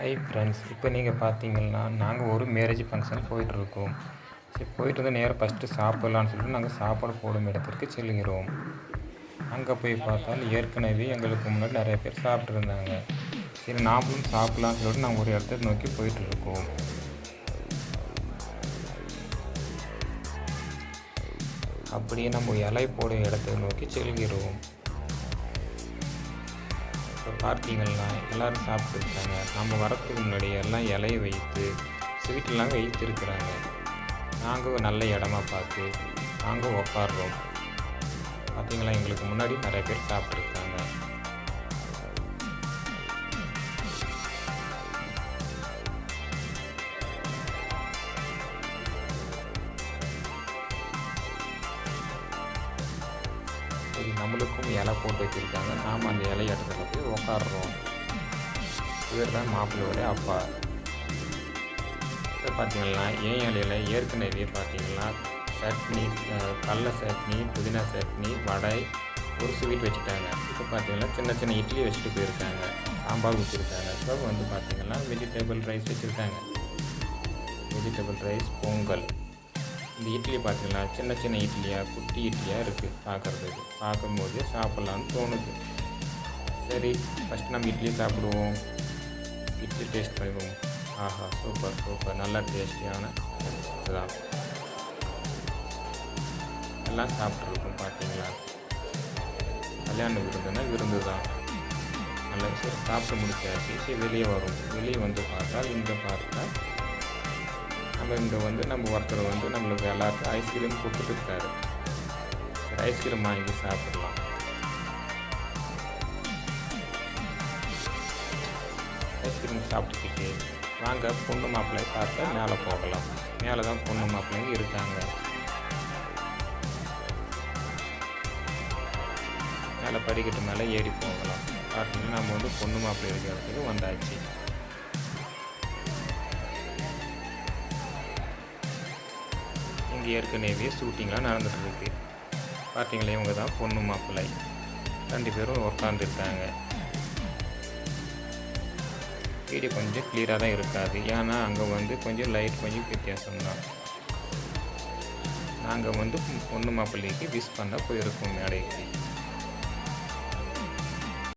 Hi friends இப்போ நீங்கள் பார்த்தீங்கன்னா நாங்கள் ஒரு மேரேஜ் ஃபங்க்ஷன் போயிட்டுருக்கோம். சரி போயிட்டு வந்து நேராக ஃபஸ்ட்டு சாப்பிட்லான்னு சொல்லிட்டு நாங்கள் சாப்பாடு போடும் இடத்திற்கு செல்கிறோம். அங்கே போய் பார்த்தால் ஏற்கனவே எங்களுக்கு முன்னாடி நிறைய பேர் சாப்பிட்ருந்தாங்க சரி நாமளும் சாப்பிட்லான்னு சொல்லிட்டு நாங்கள் ஒரு இடத்த நோக்கி போயிட்டுருக்கோம். அப்படியே நம்ம இலை போடும் இடத்தை நோக்கி செல்கிறோம். இப்போ பார்த்தீங்கன்னா எல்லோரும் சாப்பிட்டுருக்காங்க. நம்ம வரத்துக்கு முன்னாடி எல்லாம் இலையை வைத்து ஸ்வீட்டெல்லாம் வைத்திருக்கிறாங்க. நாங்கள் நல்ல இடமா பார்த்து நாங்கள் உட்காடுறோம் பார்த்தீங்களா? எங்களுக்கு முன்னாடி நிறைய பேர் சாப்பிட்ருக்கு நம்மளுக்கும் இலை போட்டு வச்சுருக்காங்க. நாம் அந்த இலை இடத்துல போய் உக்காடுறோம் இவர் தான் மாப்பிள்ளையோட அப்பா. இப்போ பார்த்தீங்கன்னா ஏன் இலையில் ஏற்கனவே பார்த்தீங்கன்னா சட்னி கடல சட்னி புதினா சட்னி வடை ஒரு ஸ்வீட் வச்சுட்டாங்க. இப்போ பார்த்தீங்கன்னா சின்ன சின்ன இட்லி வச்சுட்டு போயிருக்காங்க. சாம்பார் வச்சுருக்காங்க. இப்போ வந்து பார்த்தீங்கன்னா வெஜிடபிள் ரைஸ் வச்சுருக்காங்க. Vegetable rice pongal. இந்த இட்லி பார்த்தீங்கன்னா சின்ன சின்ன இட்லியாக குட்டி இட்லியாக இருக்குது பார்க்குறதுக்கு பார்க்கும்போது சாப்பிட்லான்னு தோணுது. சரி ஃபஸ்ட் நம்ம இட்லி சாப்பிடுவோம். இட்லி டேஸ்ட் பண்ணிடுவோம் ஆஹா சூப்பர் சூப்பர் நல்லா டேஸ்டியான இதுதான். எல்லாம் சாப்பிட்ருக்கோம் பார்த்தீங்களா கல்யாண விருந்துன்னா விருந்து தான் நல்லா சரி சாப்பிட்டு முடிச்சாச்சு. சரி வெளியே வரும். வெளியே வந்து பார்த்தால் இங்கே பார்த்தா இங்கே வந்து நம்ம ஒருத்தர் வந்து நம்மளுக்கு எல்லாருக்கும் ஐஸ்கிரீம் கொடுத்துட்டு இருக்காரு ஐஸ்கிரீம் வாங்கி சாப்பிடலாம். ஐஸ்கிரீம் சாப்பிட்டுக்கிட்டு வாங்க பொண்ணு மாப்பிள்ளை பார்த்தா மேலே போகலாம். மேலே தான் பொண்ணு மாப்பிள்ளைங்க இருக்காங்க. மேலே படிக்கட்டு மேலே ஏறி போகலாம். பார்த்தீங்கன்னா நம்ம வந்து பொண்ணு மாப்பிள்ளை இருக்கிறதுக்கு வந்தாச்சு. ஏற்கனவே ஷூட்டிங்லாம் நடந்துட்டுருக்கு பார்த்தீங்களா இவங்க தான் பொண்ணு மாப்பிள்ளை. ரெண்டு பேரும் உட்காந்துருக்காங்க வீடியோ கொஞ்சம் கிளியராக தான் இருக்காது. ஏன்னா அங்கே வந்து கொஞ்சம் லைட் கொஞ்சம் வித்தியாசம்தான் நாங்கள் வந்து பொண்ணு மாப்பிள்ளைக்கு விஷ் பண்ண போயிருக்கோம் மேடைக்கு.